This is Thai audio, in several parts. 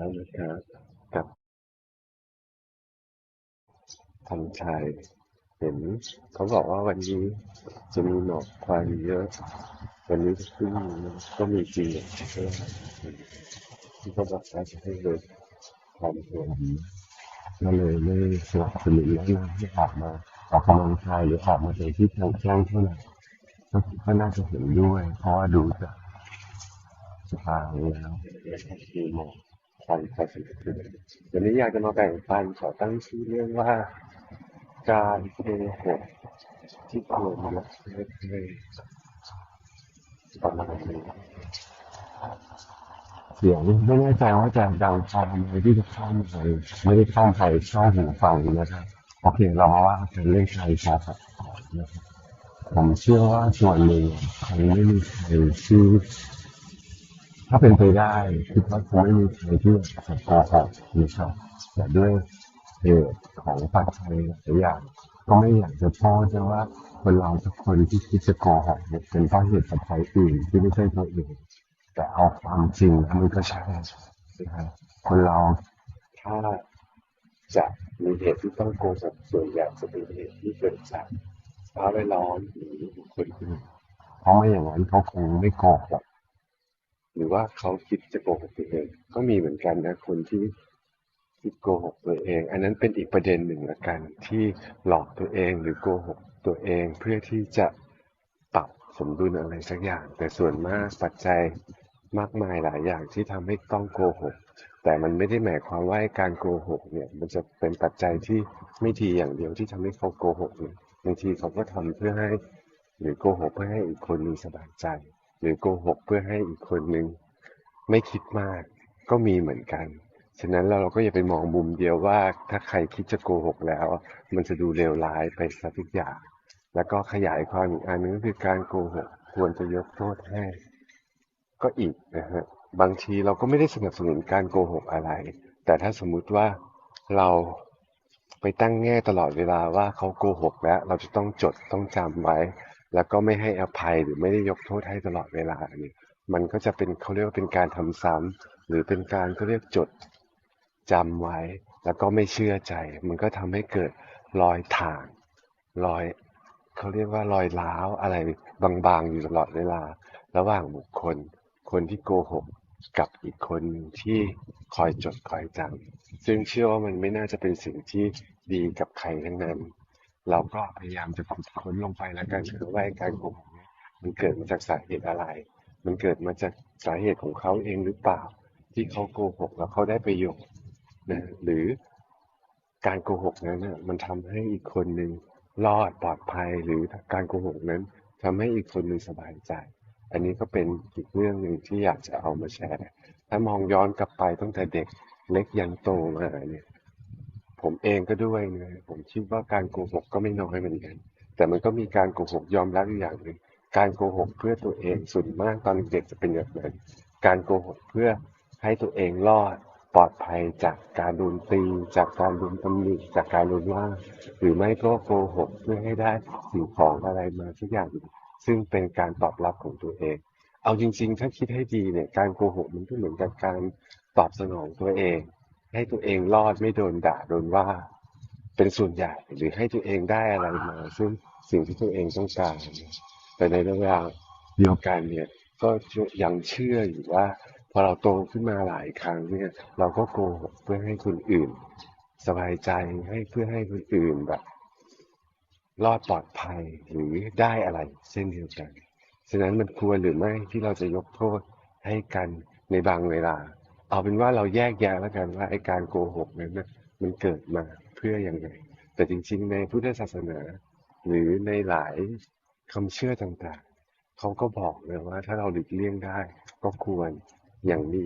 แล้วนะครับ กับทันชัยเห็นเขาบอกว่าวันนี้จะมีหมอกควันเยอะ วันนี้ขึ้นก็มีจริงที่เขาบอกว่าจะให้ลดความรวมก็เลยไม่สนับสนุนแนะนำให้ออกมาออกกำลังกายหรือออกมาในที่ทางแจ้งเท่าไหร่ก็ก็น่าจะเห็นด้วย เพราะว่าดูจากสภาพแล้วมีหมอก ควันพอสมควรวันนี้อยากจะมาแบ่งปันขอตั้งชื่อเรื่องว่า การโกหกที่ควรยกเลิกให้ประมาณนี้เสียงไม่แน่ใจว่าจะดังพอไหมที่จะเข้าไปไม่ได้เข้าไปช่องหูฟังนะครับโอเคเรามาว่ากันเรื่องใครครับผมเชื่อว่าส่วนหนึ่งคงไม่มีใครที่อ ถ้าเป็นไปได้คิดว่าคงไม่มีใครที่อยากจะโกหกนะครับแต่ด้วยเหตุของปัจจัยหลายอย่างก็ไม่อยากจะโทษนะว่าคนเราทุกคนที่คิดจะโกหกเนี่ยเป็นเพราะเหตุปัจจัยอื่นที่ไม่ใช่ตัวเองแต่เอาความจริงแล้วมันก็ใช่นะครับคนเราถ้าจะมีเหตุที่ต้องโกหกส่วนใหญ่จะเป็นเหตุที่เกิดจากสภาพแวดล้อมหรือบุคคลอื่นเพราะไม่อย่างนั้นเขาคงไม่โกหก หรือว่าเขาคิดจะโกหกตัวเอง ก็มีเหมือนกันนะคนที่คิดโกหกตัวเอง อันนั้นเป็นอีกประเด็นหนึ่งละกันที่หลอกตัวเองหรือโกหกตัวเองเพื่อที่จะปรับสมดุลอะไรสักอย่าง แต่ส่วนมากปัจจัยมากมายหลายอย่างที่ทำให้ต้องโกหก แต่มันไม่ได้หมายความว่าการโกหกเนี่ย มันจะเป็นปัจจัยที่ไม่ดีอย่างเดียวที่ทำให้เขาโกหกเนี่ยบางทีเขาก็ทำเพื่อให้ หรือโกหกเพื่อให้อีกคนหนึงสบายใจ หรือโกหกเพื่อให้อีกคนหนึงไม่คิดมากก็มีเหมือนกัน ฉะนั้นเราเราก็อย่าไปมองมุมเดียวว่า ถ้าใครคิดจะโกหกแล้ว มันจะดูเลวร้ายไปซะทุกอย่าง แล้วก็ขยายความอีกอันนึงก็คือการโกหกควรจะยกโทษให้ ก็อีกนะฮะบางทีเราก็ไม่ได้สนับสนุนการโกหกอะไร แต่ถ้าสมมุติว่าเราไปตั้งแง่ตลอดเวลาว่าเขาโกหกแล้ว เราจะต้องจดต้องจำไว้ แล้วก็ไม่ให้อภัยหรือไม่ได้ยกโทษให้ตลอดเวลาเนี่ยมันก็จะเป็นเขาเรียกว่าเป็นการทำซ้ำหรือเป็นการเขาเรียกจดจำไว้ แล้วก็ไม่เชื่อใจ มันก็ทำให้เกิดรอยถ่างรอยเขาเรียกว่ารอยร้าวอะไรบางๆอยู่ตลอดเวลา ระหว่างบุคคล คนที่โกหกกับอีกคนที่คอยจดคอยจำซึ่งเชื่อว่ามันไม่น่าจะเป็นสิ่งที่ดีกับใครทั้งนั้น เราก็พยายามจะขุดค้นลงไปแล้วกันคือว่าการโกหกนี่ยมันเกิดมาจากสาเหตุอะไร มันเกิดมาจากสาเหตุของเขาเองหรือเปล่า ที่เขาโกหกแล้วเขาได้ประโยชน์นะหรือการโกหกนั้นน่ะมันทำให้อีกคนหนึ่งรอดปลอดภัยหรือการโกหกนั้นทำให้อีกคนหนึ่งสบายใจ อันนี้ก็เป็นอีกเรื่องหนึ่งที่อยากจะเอามาแชร์ ถ้ามองย้อนกลับไปตั้งแต่เด็กเล็กยันโตมาเนี่ย ผมเองก็ด้วยนะผมคิดว่าการโกหกก็ไม่น้อยเหมือนกัน แต่มันก็มีการโกหกยอมรับอยู่อย่างหนึ่งการโกหกเพื่อตัวเองส่วนมากตอนเด็กจะเป็นแบบนั้นการโกหกเพื่อให้ตัวเองรอดปลอดภัยจากการโดนตีจากการโดนตำหนิจากการโดนว่า หรือไม่ก็โกหกเพื่อให้ได้สิ่งของอะไรมาสักอย่างหนึ่งซึ่งเป็นการตอบรับของตัวเอง เอาจริง ๆ ถ้าคิดให้ดีเนี่ยการโกหกมันก็เหมือนกับการตอบสนองตัวเอง ให้ตัวเองรอดไม่โดนด่าโดนว่า เป็นส่วนใหญ่ หรือให้ตัวเองได้อะไรมา ซึ่งสิ่งที่ตัวเองต้องการแต่ในเวลาเดียวกันเนี่ย ก็ยังเชื่ออยู่ว่า พอเราโตขึ้นมาหลายครั้งเนี่ย เราก็โกหกเพื่อให้คนอื่น สบายใจให้เพื่อให้คนอื่นแบบรอดปลอดภัยหรือได้อะไรเช่นเดียวกัน ฉะนั้นมันควรหรือไม่ที่เราจะยกโทษให้กันในบางเวลา เอาเป็นว่าเราแยกแยะแล้วกันว่าไอ้การโกหกนั้นนะมันเกิดมาเพื่ออย่างไรแต่จริง ๆ ในพุทธศาสนา หรือในหลายคำเชื่อต่างๆ เขาก็บอกเลยว่า ถ้าเราหลีกเลี่ยงได้ ก็ควรอย่างมี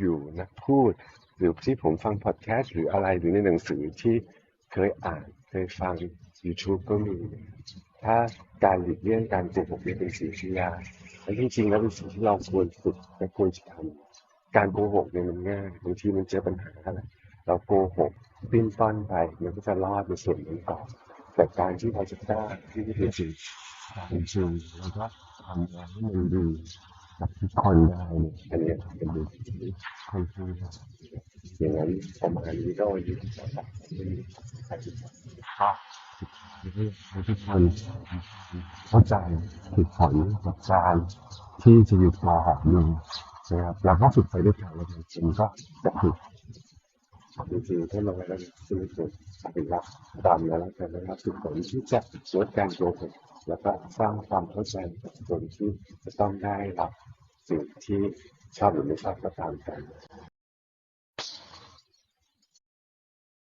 อยู่นักพูด หรือที่ผมฟังพอดแคสต์หรืออะไรหรือในหนังสือที่เคยอ่านเคยฟัง YouTube ก็มี ถ้าการหลีกเลี่ยงการโกหกเนี่เป็นสิ่งที่ยากและจริงๆแล้วเป็นสิ่งที่เราควรฝึกและควรจะทำ การโกหกเนี่ยมันง่ายบางทีมันเจอปัญหาอะไรเราโกหกปิ้นป้อนไปมันก็จะรอดในส่วนนั้นต่อแต่การที่เราจะกล้าที่จะจริงจริงแล้วก็ทำงานให้มันดีกับทุกคนได้เนี่ยอันเนี้เป็นสิ่งที่ค่อนข้างยอย่างนั้นประมาณนี้ก็อยู่ที่จังหวัดที่ใครจะค่ะทุกคนเข้าใจฝึกฝนกับการที่จะหยุดมอหอมหนึ่ง นะครับเราก็ฝึกไปด้วยกันเราจริงๆก็จะฝึกจริงๆถ้าเราไม่ได้ฝึกฝึกฝึกรับดำแล้วกันนะครับฝึกฝนที่จะลดการโกหกแล้วก็สร้างความเข้าใจกับคนที่จะต้องได้รับสิ่งที่ชอบหรือไม่ชอบก็ตามกัน